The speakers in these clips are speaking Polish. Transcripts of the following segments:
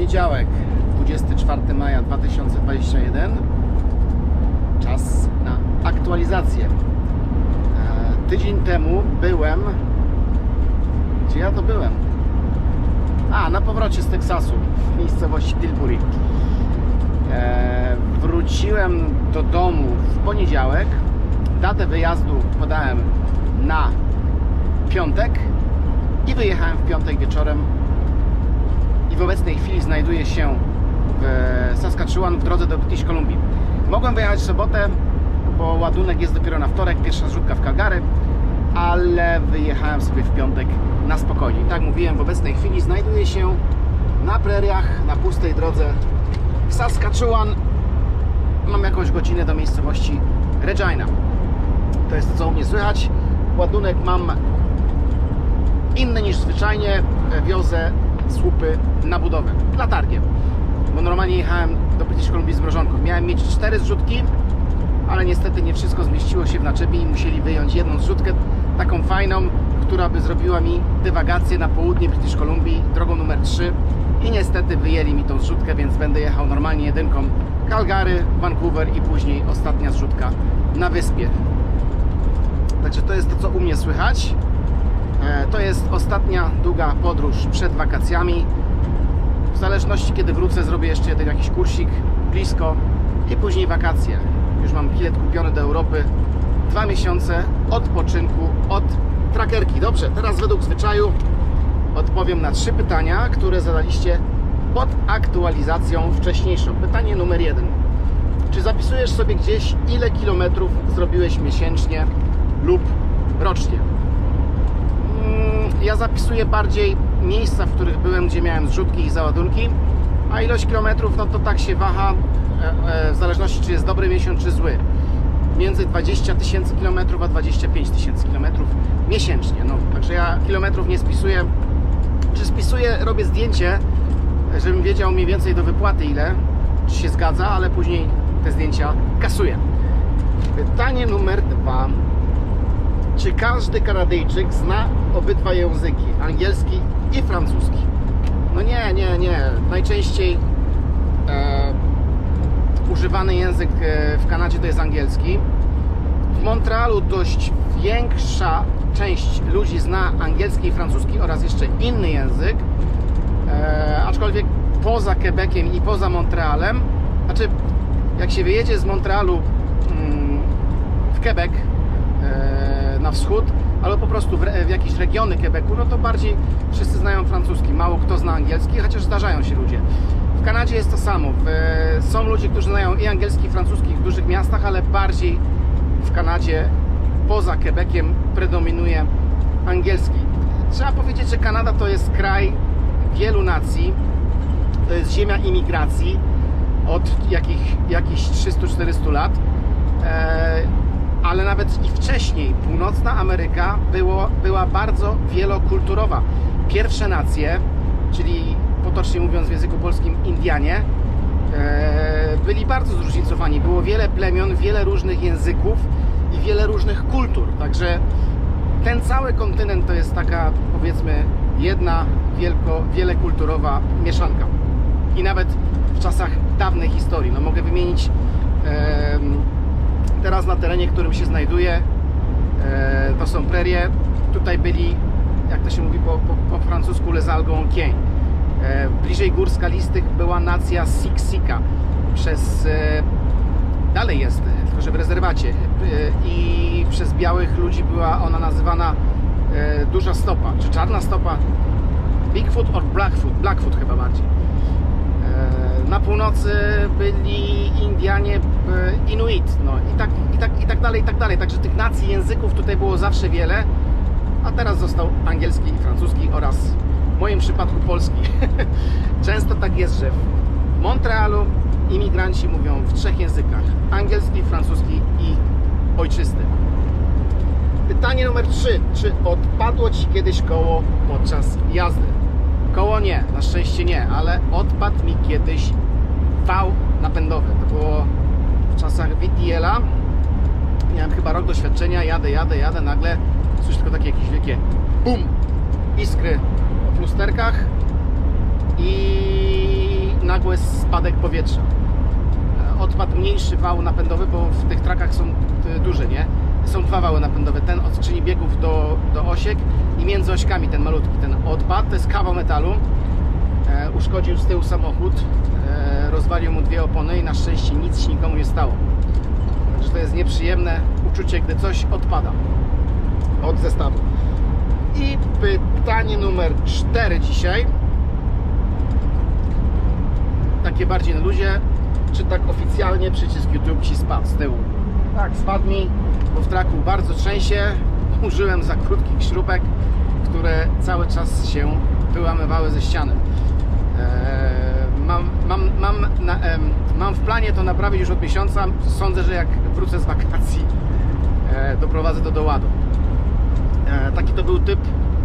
Poniedziałek, 24 maja 2021. Czas na aktualizację. E, Tydzień temu byłem. Gdzie ja to byłem? A, na powrocie z Teksasu, w miejscowości Tilbury. E, Wróciłem do domu w poniedziałek. Datę wyjazdu podałem na piątek i wyjechałem w piątek wieczorem w obecnej chwili znajduję się w Saskatchewan w drodze do British Columbia. Mogłem wyjechać w sobotę, bo ładunek jest dopiero na wtorek, pierwsza zrzutka w Calgary, ale wyjechałem sobie w piątek na spokojnie. Tak mówiłem, w obecnej chwili znajduję się na preriach, na pustej drodze w Saskatchewan. Mam jakąś godzinę do miejscowości Regina. To jest to, co u mnie słychać. Ładunek mam inny niż zwyczajnie. Wiozę słupy na budowę, latarkiem. Bo normalnie jechałem do British Columbia z mrożonką. Miałem mieć cztery zrzutki, ale niestety nie wszystko zmieściło się w naczepie i musieli wyjąć jedną zrzutkę, taką fajną, która by zrobiła mi dywagację na południe British Columbia drogą numer 3 i niestety wyjęli mi tą zrzutkę, więc będę jechał normalnie jedynką Calgary, Vancouver i później ostatnia zrzutka na wyspie. Także to jest to, co u mnie słychać. E, To jest ostatnia długa podróż przed wakacjami. W zależności kiedy wrócę, zrobię jeszcze jeden jakiś kursik blisko i później wakacje. Już mam bilet kupiony do Europy. Dwa miesiące odpoczynku od trackerki. Dobrze, teraz według zwyczaju odpowiem na trzy pytania, które zadaliście pod aktualizacją wcześniejszą. Pytanie numer jeden. Czy zapisujesz sobie gdzieś, ile kilometrów zrobiłeś miesięcznie lub rocznie? Mm, Ja zapisuję bardziej miejsca, w których byłem, gdzie miałem zrzutki i załadunki, a ilość kilometrów, no to tak się waha e, e, w zależności, czy jest dobry miesiąc, czy zły. Między 20 tysięcy kilometrów a 25 tysięcy kilometrów miesięcznie. No, także ja kilometrów nie spisuję. Czy spisuję, robię zdjęcie, żebym wiedział mniej więcej do wypłaty ile, czy się zgadza, ale później te zdjęcia kasuję. Pytanie numer dwa. Czy każdy Kanadyjczyk zna obydwa języki, angielski i francuski? No nie, nie, nie. Najczęściej e, używany język e, w Kanadzie to jest angielski. W Montrealu dość większa część ludzi zna angielski i francuski oraz jeszcze inny język. E, aczkolwiek poza Quebeciem i poza Montrealem, znaczy jak się wyjedzie z Montrealu mm, w Quebec na wschód, albo po prostu w, w jakieś regiony Quebecu, no to bardziej wszyscy znają francuski, mało kto zna angielski, chociaż zdarzają się ludzie. W Kanadzie jest to samo. W, są ludzie, którzy znają i angielski, i francuski w dużych miastach, ale bardziej w Kanadzie poza Quebeciem predominuje angielski. Trzeba powiedzieć, że Kanada to jest kraj wielu nacji, to jest ziemia imigracji od jakich, jakichś 300-400 lat. E, ale nawet i wcześniej północna Ameryka było, była bardzo wielokulturowa. Pierwsze nacje, czyli potocznie mówiąc w języku polskim Indianie, e, byli bardzo zróżnicowani. Było wiele plemion, wiele różnych języków i wiele różnych kultur. Także ten cały kontynent to jest taka powiedzmy jedna wielko, wielokulturowa mieszanka. I nawet w czasach dawnej historii, no mogę wymienić em, teraz na terenie, którym się znajduję, e, to są prerie. Tutaj byli, jak to się mówi po, po, po francusku, les Algonquins. E, bliżej gór skalistych była nacja Siksika. Przez, e, dalej jest, tylko że w rezerwacie. I przez białych ludzi była ona nazywana duża stopa, czy czarna stopa. Bigfoot or Blackfoot, Blackfoot chyba bardziej. Na północy byli Indianie, e, Inuit, no i tak, i, tak, i tak dalej, i tak dalej. Także tych nacji, języków tutaj było zawsze wiele, a teraz został angielski i francuski oraz w moim przypadku polski. Często tak jest, że w Montrealu imigranci mówią w trzech językach: angielski, francuski i ojczysty. Pytanie numer 3. Czy odpadło Ci kiedyś koło podczas jazdy? Koło nie, na szczęście nie, ale odpadł mi kiedyś wał napędowy. To było w czasach VTL-a. Miałem chyba rok doświadczenia, jadę, jadę, jadę, nagle słyszę tylko takie jakieś wielkie BUM! Iskry w lusterkach i nagły spadek powietrza. E, Odpadł mniejszy wał napędowy, bo w tych trakach są duże, nie? Są dwa wały napędowe. Ten od skrzyni biegów do, do osiek i między ośkami ten malutki, ten odpad. To jest kawał metalu. E, uszkodził z tyłu samochód, e, rozwalił mu dwie opony i na szczęście nic się nikomu nie stało. Także to jest nieprzyjemne uczucie, gdy coś odpada od zestawu. I pytanie numer 4 dzisiaj. Takie bardziej na luzie. Czy tak oficjalnie przycisk YouTube Ci spadł z tyłu? Tak, spadł mi, bo w traku bardzo trzęsie. Użyłem za krótkich śrubek, które cały czas się wyłamywały ze ściany. Eee, mam, mam, mam, na, mam w planie to naprawić już od miesiąca. Sądzę, że jak wrócę z wakacji, e, doprowadzę to do ładu. E, taki to był typ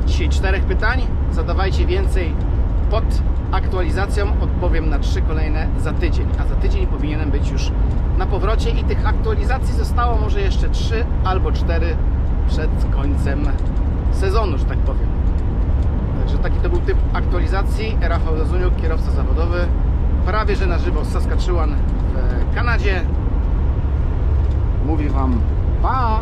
dzisiaj czterech pytań. Zadawajcie więcej pod aktualizacją. Odpowiem na trzy kolejne za tydzień. A za tydzień powinienem być już na powrocie i tych aktualizacji zostało może jeszcze trzy albo cztery przed końcem sezonu, że tak powiem. Także taki to był typ aktualizacji. Rafał Zazuniuk, kierowca zawodowy. Prawie że na żywo z Saskatchewan w Kanadzie. Mówi Wam pa!